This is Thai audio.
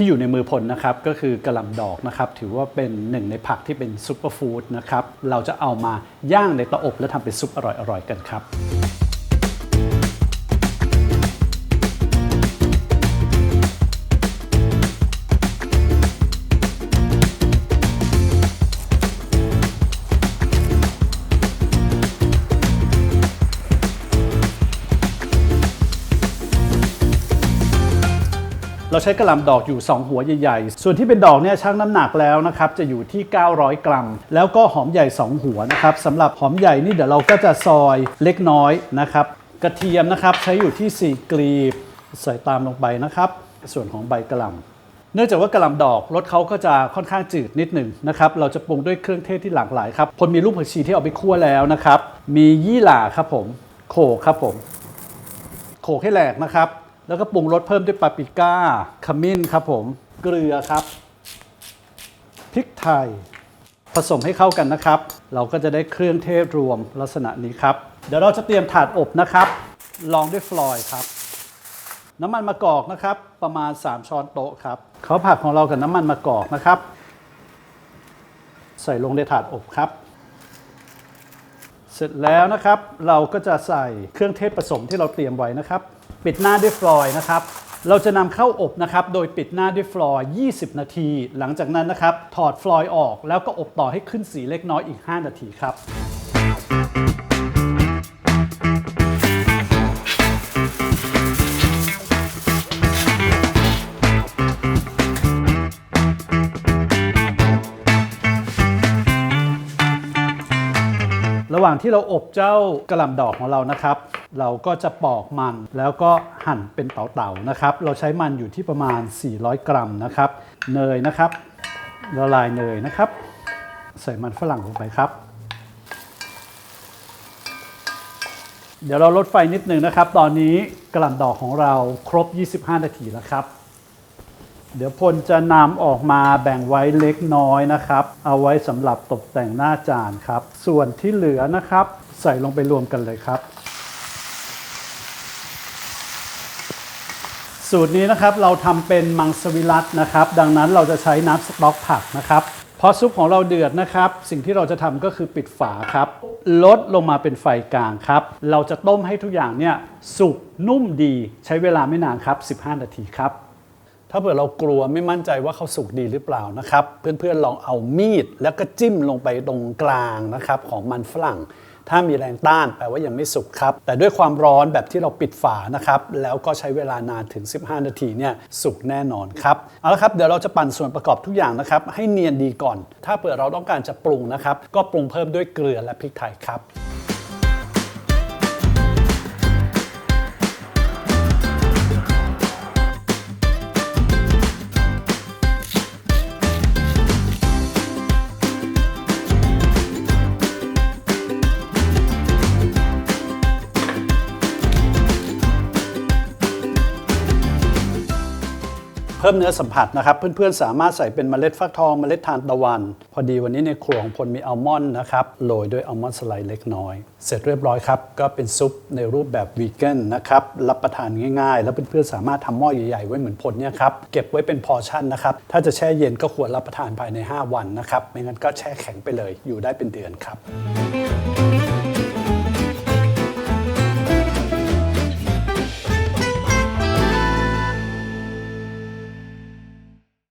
ที่อยู่ในมือผลนะครับก็คือกระหล่ำดอกนะครับถือว่าเป็นหนึ่งในผักที่เป็นซุปเปอร์ฟู้ดนะครับเราจะเอามาย่างในเตาอบแล้วทำเป็นซุปอร่อยๆกันครับ เราใช้กระหล่ำดอกอยู่ 2 หัวใหญ่ๆ ส่วนที่เป็นดอกเนี่ยชั่งน้ำหนักแล้วนะครับจะอยู่ที่ 900 กรัม แล้วก็หอมใหญ่ 2 หัวนะครับสำหรับหอมใหญ่นี่เดี๋ยวเราก็จะซอยเล็กน้อยนะครับกระเทียมนะครับใช้อยู่ที่ 4 กลีบใส่ตามลงไปนะครับ ส่วนของใบกระหล่ำเนื่องจากว่ากระหล่ำดอกรสเขาก็จะค่อนข้างจืดนิดหนึ่งนะครับเราจะปรุงด้วยเครื่องเทศที่หลากหลายครับพลมีลูกผักชีที่เอาไปคั่วแล้วนะครับ มียี่หร่าครับผมโขลกครับผม โขลกให้แหลกนะครับ แล้วก็ปรุงรสเพิ่มด้วยปาปริก้าขมิ้นครับผมเกลือครับพริกไทย ผสมให้เข้ากันนะครับ เราก็จะได้เครื่องเทศรวมลักษณะนี้ครับ เดี๋ยวเราจะเตรียมถาดอบนะครับลองด้วยฟลอยด์ครับ น้ำมันมะกอกนะครับ ประมาณ 3 ช้อนโต๊ะครับเขาผักของเรากับน้ำมันมะกอกนะครับ ใส่ลงในถาดอบครับ เสร็จแล้วนะครับ เราก็จะใส่เครื่องเทศผสมที่เราเตรียมไว้นะครับ ปิดหน้าด้วยฟลอยนะครับ เราจะนำเข้าอบนะครับ โดยปิดหน้าด้วยฟลอย 20 นาที หลังจากนั้นนะครับ ถอดฟลอยออกแล้วก็อบต่อให้ขึ้นสีเล็กน้อยอีก 5 นาทีครับ ระหว่างที่เราอบเจ้ากระหล่ำดอกของเรานะครับ เราก็จะปอกมันแล้วก็หั่นเป็นเต๋าๆนะครับ เราใช้มันอยู่ที่ประมาณ 400 กรัมนะครับ เนยนะครับละลายเนยนะครับ ใส่มันฝรั่งลงไปครับ เดี๋ยวเราลดไฟนิดนึงนะครับ ตอนนี้กระหล่ำดอกของเราครบ 25 นาทีแล้วครับ เดี๋ยวพลจะนำออกมาแบ่งไว้เล็กน้อยนะครับ เอาไว้สำหรับตกแต่งหน้าจานครับ ส่วนที่เหลือนะครับ ใส่ลงไปรวมกันเลยครับ สูตรนี้นะครับเราทำเป็นมังสวิรัตนะครับ ดังนั้นเราจะใช้น้ำสต๊อกผักนะครับพอซุปของเราเดือดนะครับ สิ่งที่เราจะทำก็คือปิดฝาครับ ลดลงมาเป็นไฟกลางครับ เราจะต้มให้ทุกอย่างเนี่ยสุกนุ่มดีใช้เวลาไม่นานครับ 15 นาทีครับ ถ้าเผื่อเรากลัวไม่มั่นใจว่าเขาสุกดีหรือเปล่านะครับ เพื่อนๆลองเอามีดแล้วก็จิ้มลงไปตรงกลางนะครับของมันฝรั่ง ถ้ามีแรงต้านแปลว่ายังไม่สุกครับ แต่ด้วยความร้อนแบบที่เราปิดฝานะครับ แล้วก็ใช้เวลานานถึง 15 นาทีเนี่ยสุกแน่นอนครับ เอาละครับเดี๋ยวเราจะปั่นส่วนประกอบทุกอย่างนะครับ ให้เนียนดีก่อน ถ้าเผื่อเราต้องการจะปรุงนะครับ ก็ปรุงเพิ่มด้วยเกลือและพริกไทยครับ เพิ่มเนื้อสัมผัสนะครับ เพื่อนๆ สามารถใส่เป็นเมล็ดฟักทองเมล็ดทานตะวัน พอดีวันนี้ในครัวของพลมีอัลมอนด์นะครับโรยด้วยอัลมอนด์สไลด์เล็กน้อย เสร็จเรียบร้อยครับ ก็เป็นซุปในรูปแบบวีแกนนะครับรับประทานง่ายๆ แล้วเพื่อนๆสามารถทำหม้อใหญ่ๆไว้เหมือนพลเนี่ยครับเก็บไว้เป็นพอชั่นนะครับถ้าจะแช่เย็นก็ควรรับประทานภายใน 5 วันนะครับไม่งั้นก็แช่แข็งไปเลยอยู่ได้เป็นเดือนครับ